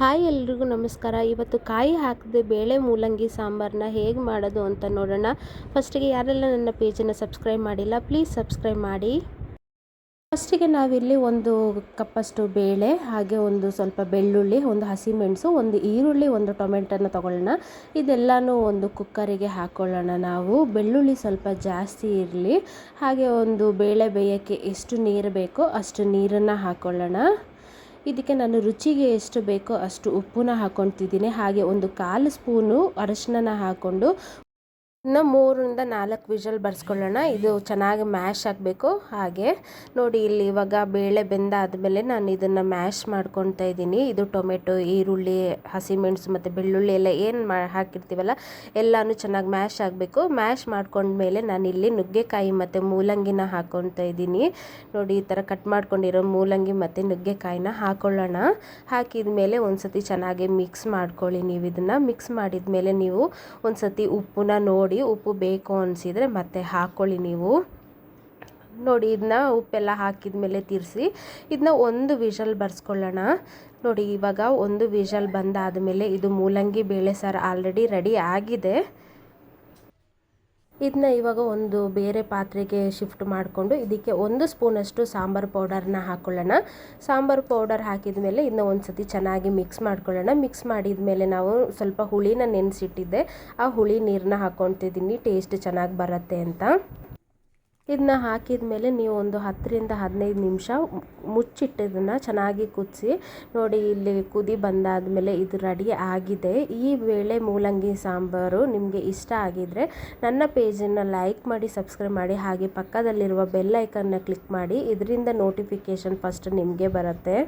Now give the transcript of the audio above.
Hi ಎಲ್ರಿಗೂ ನಮಸ್ಕಾರ. ಇವತ್ತು ಕಾಯಿ ಹಾಕದೆ ಬೇಳೆ ಮೂಲಂಗಿ ಸಾಂಬಾರನ್ನ ಹೇಗೆ ಮಾಡೋದು ಅಂತ ನೋಡೋಣ. ಫಸ್ಟಿಗೆ ಯಾರೆಲ್ಲ ನನ್ನ ಪೇಜನ್ನು ಸಬ್ಸ್ಕ್ರೈಬ್ ಮಾಡಿಲ್ಲ, ಪ್ಲೀಸ್ ಸಬ್ಸ್ಕ್ರೈಬ್ ಮಾಡಿ. ಫಸ್ಟಿಗೆ ನಾವಿಲ್ಲಿ ಒಂದು ಕಪ್ಪಷ್ಟು ಬೇಳೆ, ಹಾಗೆ ಒಂದು ಸ್ವಲ್ಪ ಬೆಳ್ಳುಳ್ಳಿ, ಒಂದು ಹಸಿಮೆಣಸು, ಒಂದು ಈರುಳ್ಳಿ, ಒಂದು ಟೊಮೆಟೊನ ತಗೊಳ್ಳೋಣ. ಇದೆಲ್ಲನೂ ಒಂದು ಕುಕ್ಕರಿಗೆ ಹಾಕ್ಕೊಳ್ಳೋಣ ನಾವು. ಬೆಳ್ಳುಳ್ಳಿ ಸ್ವಲ್ಪ ಜಾಸ್ತಿ ಇರಲಿ. ಹಾಗೆ ಒಂದು ಬೇಳೆ ಬೇಯೋಕ್ಕೆ ಎಷ್ಟು ನೀರು ಬೇಕೋ ಅಷ್ಟು ನೀರನ್ನು ಹಾಕ್ಕೊಳ್ಳೋಣ ಇದಕ್ಕೆ ನಾನು ರುಚಿಗೆ ಎಷ್ಟು ಬೇಕೋ ಅಷ್ಟು ಉಪ್ಪನ್ನ ಹಾಕೊತಿದ್ದೀನಿ ಹಾಗೆ ಒಂದು ಕಾಲು ಸ್ಪೂನು ಅರಶಿನ ಹಾಕ್ಕೊಂಡು ಇನ್ನು ಮೂರರಿಂದ ನಾಲ್ಕು ವಿಷಲ್ ಬರ್ಸ್ಕೊಳ್ಳೋಣ. ಇದು ಚೆನ್ನಾಗಿ ಮ್ಯಾಶ್ ಆಗಬೇಕು. ಹಾಗೆ ನೋಡಿ ಇಲ್ಲಿ ಇವಾಗ ಬೇಳೆ ಬೆಂದಾದಮೇಲೆ ನಾನು ಇದನ್ನು ಮ್ಯಾಶ್ ಮಾಡ್ಕೊತಾ ಇದ್ದೀನಿ. ಇದು ಟೊಮೆಟೊ, ಈರುಳ್ಳಿ ಹಸಿಮೆಣಸು ಮತ್ತು ಬೆಳ್ಳುಳ್ಳಿ ಎಲ್ಲ ಏನು ಮಾ ಹಾಕಿರ್ತೀವಲ್ಲ ಎಲ್ಲನೂ ಚೆನ್ನಾಗಿ ಮ್ಯಾಶ್ ಆಗಬೇಕು. ಮ್ಯಾಶ್ ಮಾಡ್ಕೊಂಡ್ಮೇಲೆ ನಾನಿಲ್ಲಿ ನುಗ್ಗೆಕಾಯಿ ಮತ್ತು ಮೂಲಂಗಿನ ಹಾಕ್ಕೊತಾ ಇದ್ದೀನಿ. ನೋಡಿ ಈ ಥರ ಕಟ್ ಮಾಡ್ಕೊಂಡಿರೋ ಮೂಲಂಗಿ ಮತ್ತು ನುಗ್ಗೆಕಾಯಿನ ಹಾಕ್ಕೊಳ್ಳೋಣ ಹಾಕಿದ ಮೇಲೆ ಒಂದು ಸತಿ ಚೆನ್ನಾಗಿ ಮಿಕ್ಸ್ ಮಾಡ್ಕೊಳ್ಳಿ ನೀವು ಇದನ್ನು. ಮಿಕ್ಸ್ ಮಾಡಿದ ಮೇಲೆ ನೀವು ಒಂದು ಸತಿ ಉಪ್ಪನ್ನ ನೋಡಿ ಉಪ್ಪು ಬೇಕು ಅನಿಸಿದರೆ ಮತ್ತೆ ಹಾಕ್ಕೊಳ್ಳಿ ನೀವು. ನೋಡಿ ಇದನ್ನ ಉಪ್ಪೆಲ್ಲ ಹಾಕಿದ ಮೇಲೆ ತಿರ್ಸಿ ಇದನ್ನ ಒಂದು ವಿಷಲ್ ಬರ್ಸ್ಕೊಳ್ಳೋಣ. ನೋಡಿ, ಇವಾಗ ಒಂದು ವಿಷಲ್ ಬಂದಾದ ಮೇಲೆ ಇದು ಮೂಲಂಗಿ ಬೇಳೆ ಸಾರು ಆಲ್ರೆಡಿ ರೆಡಿ ಆಗಿದೆ. ಇದನ್ನ ಇವಾಗ ಒಂದು ಬೇರೆ ಪಾತ್ರೆಗೆ ಶಿಫ್ಟ್ ಮಾಡಿಕೊಂಡು ಇದಕ್ಕೆ ಒಂದು ಸ್ಪೂನಷ್ಟು ಸಾಂಬಾರು ಪೌಡರ್ನ ಹಾಕ್ಕೊಳ್ಳೋಣ ಸಾಂಬಾರು ಪೌಡರ್ ಹಾಕಿದ ಮೇಲೆ ಇದನ್ನ ಒಂದು ಸತಿ ಚೆನ್ನಾಗಿ ಮಿಕ್ಸ್ ಮಾಡ್ಕೊಳ್ಳೋಣ. ಮಿಕ್ಸ್ ಮಾಡಿದ ಮೇಲೆ ನಾವು ಸ್ವಲ್ಪ ಹುಳಿನ ನೆನೆಸಿಟ್ಟಿದ್ದೆ. ಆ ಹುಳಿ ನೀರನ್ನ ಹಾಕ್ಕೊತಿದ್ದೀನಿ ಟೇಸ್ಟ್ ಚೆನ್ನಾಗಿ ಬರುತ್ತೆ ಅಂತ. ಇದನ್ನ ಹಾಕಿದ ಮೇಲೆ ನೀವು ಒಂದು ಹತ್ತರಿಂದ ಹದಿನೈದು ನಿಮಿಷ ಮುಚ್ಚಿಟ್ಟಿದ್ದನ್ನು ಚೆನ್ನಾಗಿ ಕುದಿಸಿ, ನೋಡಿ ಇಲ್ಲಿ ಕುದಿ ಬಂದಾದ ಮೇಲೆ ಇದು ರೆಡಿ ಆಗಿದೆ. ಈ ವೇಳೆ ಮೂಲಂಗಿ ಸಾಂಬಾರು ನಿಮಗೆ ಇಷ್ಟ ಆಗಿದರೆ ನನ್ನ ಪೇಜನ್ನು ಲೈಕ್ ಮಾಡಿ ಸಬ್ಸ್ಕ್ರೈಬ್ ಮಾಡಿ, ಹಾಗೆ ಪಕ್ಕದಲ್ಲಿರುವ ಬೆಲ್ ಐಕನ್ನ ಕ್ಲಿಕ್ ಮಾಡಿ, ಇದರಿಂದ ನೋಟಿಫಿಕೇಷನ್ ಫಸ್ಟ್ ನಿಮಗೆ ಬರುತ್ತೆ.